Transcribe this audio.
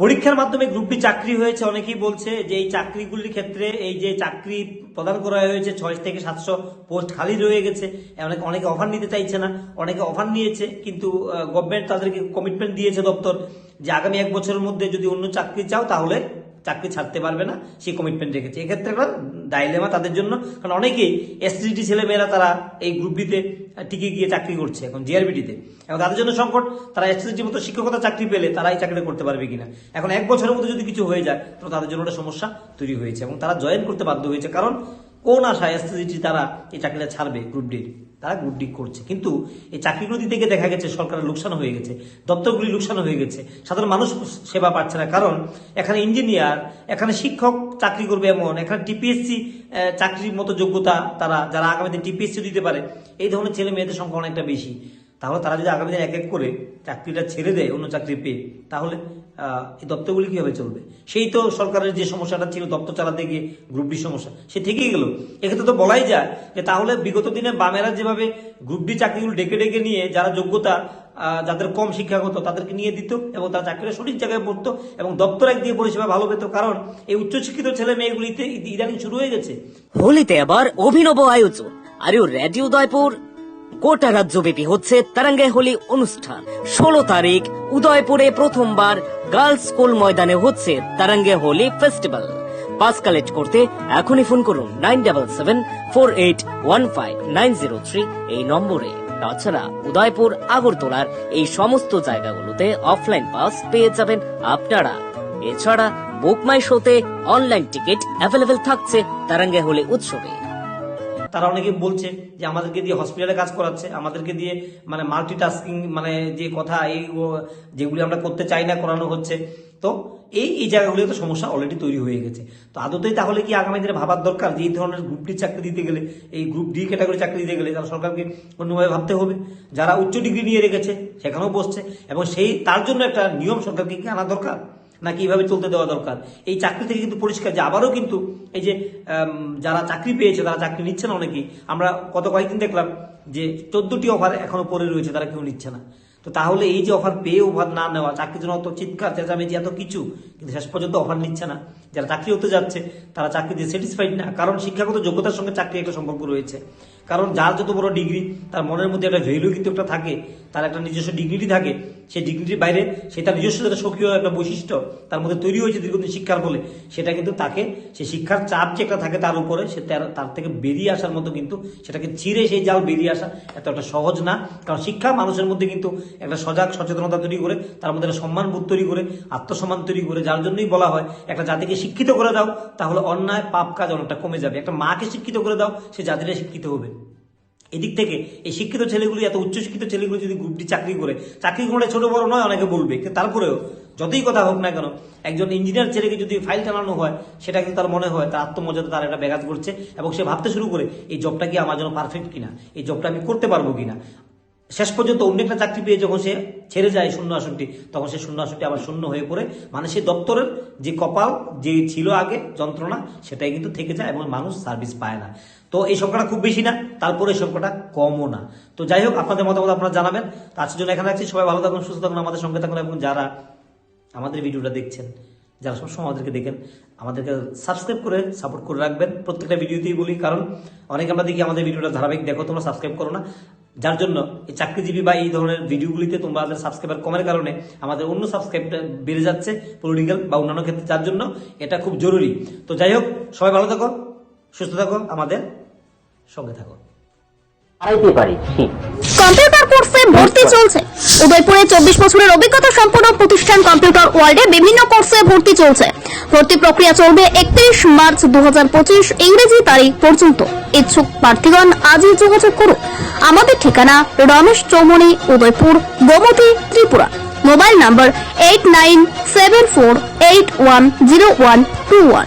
পরীক্ষার মাধ্যমে group D চাকরি হয়েছে, অনেকেই বলছে যে এই চাকরিগুলির ক্ষেত্রে এই যে চাকরি প্রদান করা হয়েছে ছয় থেকে সাতশো পোস্ট খালি রয়ে গেছে। অনেকে অনেকে অফার নিতে চাইছে না, অনেকে অফার নিয়েছে, কিন্তু গভর্নমেন্ট তাদেরকে কমিটমেন্ট দিয়েছে দপ্তর যে আগামী এক বছরের মধ্যে যদি অন্য চাকরি চাও তাহলে চাকরি ছাড়তে পারবে না, সেই কমিটমেন্ট রেখেছে। এক্ষেত্রে একটা ডাইলেমা তাদের জন্য, কারণ অনেকেই এসটিটি ছেলেমেয়েরা তারা এই গ্রুপ ডিতে টিকে গিয়ে চাকরি করছে, এখন জিআরবিটিতে এবং তাদের জন্য সংকট, তারা এসটিটির মতো শিক্ষকতা চাকরি পেলে তারা এই চাকরিটা করতে পারবে কিনা? এখন এক বছরের মধ্যে যদি কিছু হয়ে যায়, তো তাদের জন্য একটা সমস্যা তৈরি হয়েছে এবং তারা জয়েন করতে বাধ্য হয়েছে। কারণ কোন আশায় এসটিটি তারা এই চাকরিটা ছাড়বে গ্রুপ ডির তারা গ্রুপ ডি করছে। কিন্তু এই চাকরিগুলো থেকে দেখা গেছে সরকারের লোকসান হয়ে গেছে, দপ্তরগুলি লোকসান হয়ে গেছে। সাধারণ মানুষ সেবা পাচ্ছে না কারণ এখানে ইঞ্জিনিয়ার এখানে শিক্ষক চাকরি করবে এমন, এখানে টিপিএসসি চাকরির মতো যোগ্যতা তারা, যারা আগামীতে টিপিএসসি দিতে পারে। এই ধরনের ছেলে মেয়েদের সংখ্যা অনেকটা বেশি। তাহলে তারা যদি আগামী দিন এক এক করে চাকরিটা ছেড়ে দেয়, অন্য চাকরি পেয়ে, তাহলে এই দপ্তরগুলি কীভাবে চলবে? সেই তো সরকারের যে সমস্যাটা ছিল, দপ্তর চালাতে গিয়ে গ্রুপ ডি সমস্যা, সে থেকেই গেল। এক্ষেত্রে তো বলাই যায় যে তাহলে বিগত দিনে বামেরা যেভাবে গ্রুপ ডি চাকরিগুলো ডেকে ডেকে নিয়ে, যারা যোগ্যতা যাদের কম শিক্ষাগত, তাদেরকে নিয়ে দিত এবং তারা চাকরিটা সঠিক জায়গায় পড়তো এবং দপ্তর একদিকে পরিষেবা ভালো পেত কারণ এই উচ্চশিক্ষিত ছেলে মেয়েগুলিতে ইদ- ইদানিং শুরু হয়ে গেছে। হোলিতে আবার অভিনব আয়োজন। আর রেডিও উদয়পুর। গোটা রাজ্যব্যাপী হচ্ছে তারাঙ্গে হোলি অনুষ্ঠান। ষোলো তারিখ, উদয়পুরে প্রথমবার গার্লস স্কুল ময়দানে হচ্ছে তারাঙ্গে হোলি ফেস্টিভ্যাল। পাস কালেক্ট করতে এখনই ফোন করুন nine double seven four eight one five nine zero three এই নম্বরে। তাছাড়া উদয়পুর, আগরতলার এই সমস্ত জায়গাগুলোতে অফলাইন পাস পেয়ে যাবেন আপনারা। এছাড়া বুকমাই শোতে অনলাইন টিকিট অ্যাভেলেবেল থাকছে তারাঙ্গে হোলি উৎসবে। তারা অনেকে বলছে যে আমাদেরকে দিয়ে হসপিটালে কাজ করাচ্ছে, আমাদেরকে দিয়ে মানে মাল্টিটাস্কিং মানে যে কথা এই যেগুলি আমরা করতে চাই না করানো হচ্ছে। তো এই এই জায়গাগুলিতে সমস্যা অলরেডি তৈরি হয়ে গেছে। তো আদতেই তাহলে কি আগামী দিনে ভাবার দরকার যে এই ধরনের গ্রুপ ডি চাকরি দিতে গেলে, এই গ্রুপ ডি ক্যাটাগরি চাকরি দিতে গেলে তারা সরকারকে অন্যভাবে ভাবতে হবে। যারা উচ্চ ডিগ্রি নিয়ে রেখেছে, সেখানেও বসছে এবং সেই, তার জন্য একটা নিয়ম সরকারকে কি আনা দরকার? নাকি এইভাবে চলতে দেওয়া দরকার? এই চাকরি থেকে কিন্তু পরিষ্কার যে আবারও কিন্তু এই যে যারা চাকরি পেয়েছে, তারা চাকরি নিচ্ছে না অনেকেই। আমরা কত কয়েকদিন দেখলাম যে চোদ্দটি অফার এখনও পরে রয়েছে, তারা কেউ নিচ্ছে না। তো তাহলে এই যে অফার পেয়ে অফার না নেওয়া, চাকরির জন্য অত চিৎকার, চেঁচামেচি, এত কিছু, কিন্তু শেষ পর্যন্ত অফার নিচ্ছে না। যারা চাকরি হতে যাচ্ছে, তারা চাকরি দিয়ে স্যাটিসফাইড না। কারণ শিক্ষাগত যোগ্যতার সঙ্গে চাকরি একটা সম্পর্ক রয়েছে। কারণ যার যত বড় ডিগ্রি তার মনের মধ্যে একটা ভ্যালু কিন্তু একটা থাকে, তার একটা নিজস্ব ডিগ্নিটি থাকে। সেই ডিগ্রিটির বাইরে সে তার নিজস্ব একটা সক্রিয় একটা বৈশিষ্ট্য তার মধ্যে তৈরি হয়েছে দীর্ঘদিন শিক্ষার ফলে। সেটা কিন্তু তাকে, সে শিক্ষার চাপ যে একটা থাকে তার উপরে, সে তার- তার থেকে বেরিয়ে আসার মতো কিন্তু সেটাকে ছিঁড়ে সেই জাল বেরিয়ে আসা এত একটা সহজ না। কারণ শিক্ষা মানুষের মধ্যে কিন্তু একটা সজাগ সচেতনতা তৈরি করে, তার মধ্যে একটা সম্মানবোধ তৈরি করে, আত্মসম্মান তৈরি করে, যার জন্যই বলা হয়, একটা জাতিকে শিক্ষিত করে দাও, তাহলে অন্যায়, পাপ কাজ অনেকটা কমে যাবে। একটা মাকে শিক্ষিত করে দাও, সে জাতিটা শিক্ষিত হবে। এদিক থেকে, এই শিক্ষিত ছেলেগুলি, এত উচ্চশিক্ষিত ছেলেগুলি যদি গ্রুপটি চাকরি করে চাকরি করে ছোট বড় নয়, অনেকে বলবে। তারপরেও, যতই কথা হোক না কেন, একজন ইঞ্জিনিয়ার ছেলেকে যদি ফাইল চালানো হয়, সেটা কিন্তু তার মনে হয়, তার আত্মমর্যাদা, তার একটা ব্যাঘাত করছে এবং সে ভাবতে শুরু করে, এই জবটা কি আমার জন্য পারফেক্ট কিনা? এই জবটা আমি করতে পারব কিনা? শেষ পর্যন্ত অন্য একটা চাকরি পেয়ে যখন সে ছেড়ে যায় শূন্য আসনটি তখন সেই শূন্য আসনটি আবার শূন্য হয়ে পড়ে। মানে সেই দপ্তরের যে কপাল, যে ছিল আগে, যন্ত্রণা, সেটাই কিন্তু থেকে যায় এবং মানুষ সার্ভিস পায় না। তো এই সংখ্যাটা খুব বেশি না, তারপরে এই সংখ্যাটা কমও না। তো যাই হোক, আপনাদের মতামত আপনারা জানাবেন। তার জন্য এখানে রাখছি। সবাই ভালো থাকুন, সুস্থ থাকুন, আমাদের সঙ্গে থাকুন এবং যারা আমাদের ভিডিওটা দেখছেন, যারা সবসময় আমাদেরকে দেখেন, আমাদেরকে সাবস্ক্রাইব করে সাপোর্ট করে রাখবেন। প্রত্যেকটা ভিডিওতেই বলি, কারণ অনেক আমরা দেখি আমাদের ভিডিওটা ধারাবাহিক দেখো, তোমরা সাবস্ক্রাইব করো না। যার জন্য এই চাকরিজীবী বা এই ধরনের ভিডিওগুলিতে তোমাদের সাবস্ক্রাইবার কমের কারণে আমাদের অন্য সাবস্ক্রাইবটা বেড়ে যাচ্ছে পলিটিক্যাল বা অন্যান্য ক্ষেত্রে যার জন্য এটা খুব জরুরি। তো যাই হোক সবাই ভালো থাকো সুস্থ থাকো আমাদের সঙ্গে থাকো। পারি। কম্পিউটার কোর্সে ভর্তি চলছে। উদয়পুরে চব্বিশ বছরের অভিজ্ঞতা সম্পন্ন প্রতিষ্ঠান কম্পিউটার ওয়ার্ল্ডে বিভিন্ন কোর্সে ভর্তি চলছে। ভর্তি প্রক্রিয়া চলবে একত্রিশ মার্চ দু হাজার পঁচিশ ইংরেজি তারিখ পর্যন্ত। ইচ্ছুক প্রার্থীগণ আজই যোগাযোগ করুন। আমাদের ঠিকানা Ramesh Choumuhani Udaipur Gomati Tripura. Mobile number eight nine seven four eight one zero one two one.